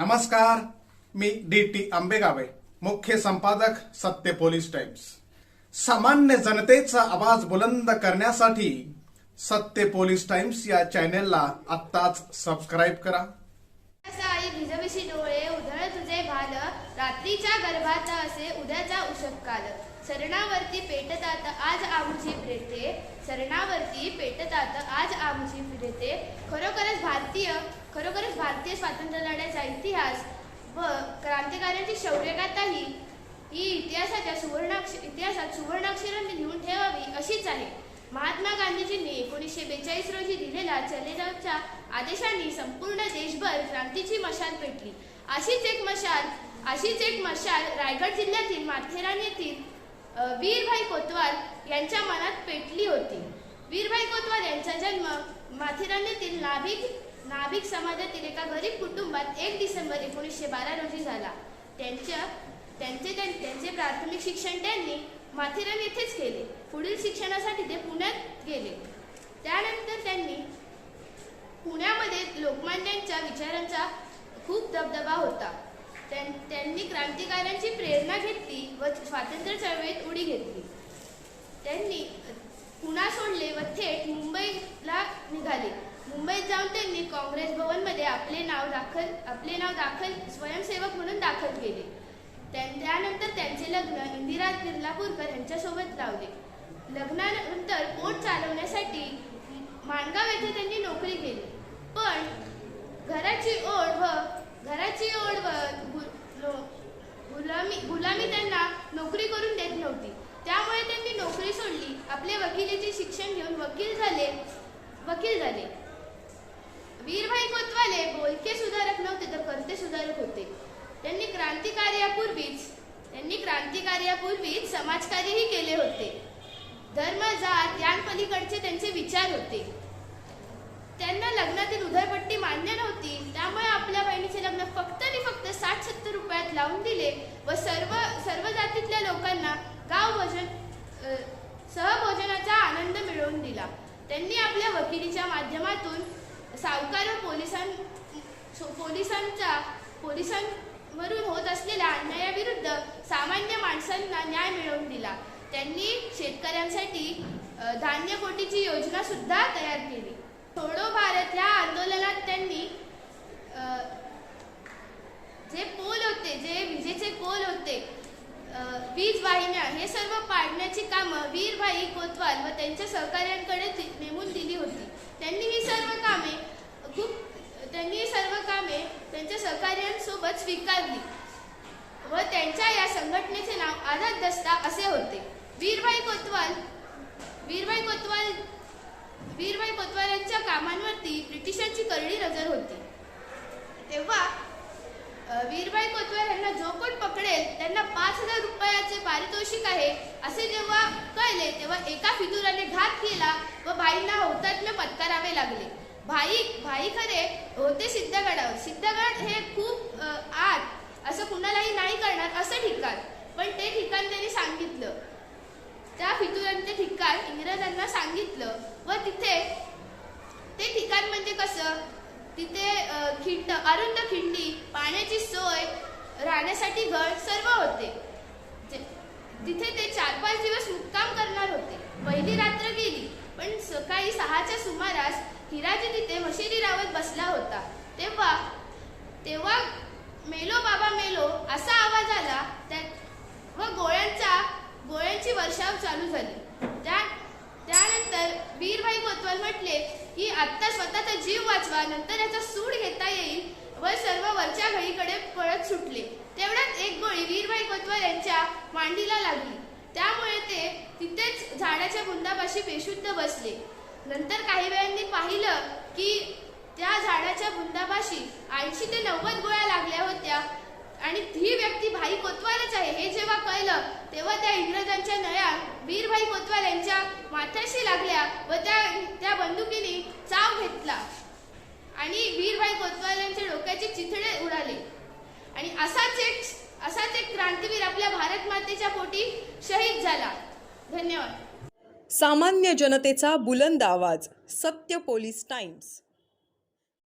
नमस्कार मी D T आंबेगावे मुख्य संपादक सत्य पोलीस टाइम्स. सामान्य जनतेचा आवाज बुलंद करण्यासाठी सत्य पोलीस टाइम्स या चॅनेलला आत्ताच सबस्क्राईब करा. भिजविशी डोळे उधळ तुझे भाल रात्रीच्या गर्भात असे उद्याचा उशतकाल सरणावरती पेटतात आज आमुची फिरते सरणावरती पेटतात आज आमुची फिरते खरोखरच भारतीय भारतीय स्वातंत्र्य लढ्याचा इतिहास व क्रांतिकाऱ्यांची शौर्यगाथा ही इतिहासाच्या सुवर्णाक्ष इतिहासात सुवर्णाक्षरांनी लिहून ठेवावी अशीच आहे. महात्मा गांधीजींनी एकोणीसशे बेचाळीस रोजी दिलेल्या चलेजावच्या आदेशांनी संपूर्ण देशभर क्रांतीची मशाल पेटली. अशीच एक मशाल अशीच एक मशाल रायगड जिल्ह्यातील माथेरान येथील वीरभाई कोतवाल यांच्या मनात पेटली होती. वीरभाई कोतवाल यांचा जन्म माथेरान येथील नाभिक नाभिक समाजातील एका गरीब कुटुंबात एक डिसेंबर एकोणीसशे बारा रोजी झाला. त्यांच्या त्यांचे त्यां- त्यांचे प्राथमिक शिक्षण त्यांनी माथेरान येथेच केले. पुढील शिक्षणासाठी ते पुण्यात गेले. त्यानंतर त्यांनी पुण्यामध्ये लोकमान्यांच्या विचारांचा खूप दबदबा होता. त्यां- त्यांनी क्रांतिकाऱ्यांची प्रेरणा घेतली व स्वातंत्र्य चळवळीत उडी घेतली. त्यांनी पुणा सोडले व थेट मुंबईला निघाले. मुंबईत जाऊन त्यांनी काँग्रेस भवनमध्ये आपले नाव दाखल आपले नाव दाखल स्वयंसेवक म्हणून दाखल केले. त्यां- त्यानंतर त्यांचे लग्न इंदिरा किर्लापूरकर यांच्यासोबत लावले. लग्नानंतर पोट चालवण्यासाठी माणगाव येथे त्यांनी नोकरी केली. पण घराची ओढ व घराची ओढ व गु- गुलामी गुलामी त्यांना नोकरी करून देत नव्हती. त्यामुळे त्यांनी नोकरी सोडली. आपले वकिलीचे शिक्षण घेऊन वकील झाले वकील झाले. वीरभाई कोतवाले बोलके सुधारक नव्हते तर करते सुधारक होते. त्यांनी क्रांतिकार्यापूर्वीच त्यांनी क्रांतिकार्यापूर्वीच समाजकार्यही केले होते. धर्म जात यांपलीकडचे त्यांचे विचार होते. त्यांना लग्नातील उधळपट्टी मान्य नव्हती. त्यामुळे आपल्या बहिणीचे लग्न फक्त आणि फक्त साठ सत्तर रुपयात लावून दिले व सर्व सर्व जातीतल्या लोकांना गाव भोजन सहभोजनाचा आनंद मिळवून दिला. त्यांनी आपल्या वकिलीच्या माध्यमातून सावकार व पोलिसां पोलिसांचा पोलिसांवरून होत असलेल्या अन्यायाविरुद्ध सामान्य माणसांना न्याय मिळवून दिला. त्यांनी शेतकऱ्यांसाठी धान्य कोटीची योजना सुद्धा तयार केली. छोडो भारत या आंदोलनात त्यांनी जे पोल होते जे विजेचे पोल वीज वाहिन्या हे सर्व पाडण्याची कामं वीरभाई कोतवाल व त्यांच्या सहकाऱ्यांकडे नेमून दिली होती. त्यांनी ही सर्व कामे खूप त्यांनी ही सर्व कामे त्यांच्या सहकाऱ्यांसोबत स्वीकारली व त्यांच्या या संघटनेचे नाव आझाद दस्ता असे होते. वीरभाई कोतवाल वीरभाई कोतवाल वीरभाई कोतवाल यांच्या कामांवरती ब्रिटिशांची करडी नजर होती. तेव्हा वीरबाई कोतवाल यांना जो कोण पकडेल त्यांना पाच हजार रुपयाचे पारितोषिक आहे असे जेव्हा कळले तेव्हा एका फितुराने घात केला व भाईंना हौतात्म्य पत्करावे लागले. भाई भाई खरे होते सिद्धगडावर सिद्धगड हे खूप आत असं कुणालाही नाही करणार असं ठिकाण. पण ते ठिकाण त्यांनी सांगितलं. त्या फितुरांचे ठिकाण इंग्रजांना सांगितलं. व तिथे ते ठिकाण म्हणजे कसं? तिथे खिंड अरुंद खिंडी पाण्याची सोय राहण्यासाठी घर सर्व होते. तिथे ते चार पाच दिवस मुक्काम करणार होते. पहिली रात्र गेली पण सकाळी सहाच्या सुमारास हिराजी तिथे मशिरी रावत बसला होता. तेव्हा तेव्हा मेलो बाबा मेलो असा आवाज आला त्या व गोळ्यांचा गोळ्यांची वर्षाव चालू झाली त्या त्यानंतर वीरभाई कोतवाल म्हटले की आत्ता स्वतःचा जीव वाचवा नंतर याचा सूड घेता येईल व सर्व वरच्या घळीकडे पळत सुटले. तेवढ्यात एक गोळी वीरभाई कोतवाल यांच्या मांडीला लागली. त्यामुळे ते तिथेच झाडाच्या बुंदापाशी बेशुद्ध बसले. नंतर काही वेळांनी पाहिलं की त्या झाडाच्या बुंदापाशी ऐंशी ते नव्वद गोळ्या लागल्या होत्या आणि ही व्यक्ती भाई कोतवालच आहे. हे जेव्हा कळलं तेव्हा त्या इंग्रजांच्या नळ्या वीरभाई कोतवाल यांच्या माथ्याशी लागल्या व त्या त्या बंदुकीने घेतला. आणि वीरभाई कोतवाल यांच्या डोक्याचे चिथडे उडाले. आणि असाच एक असाच एक क्रांतीवीर आपल्या भारत मातेच्या पोटी शहीद झाला. धन्यवाद. सामान्य जनतेचा बुलंद आवाज सत्य पोलीस टाइम्स.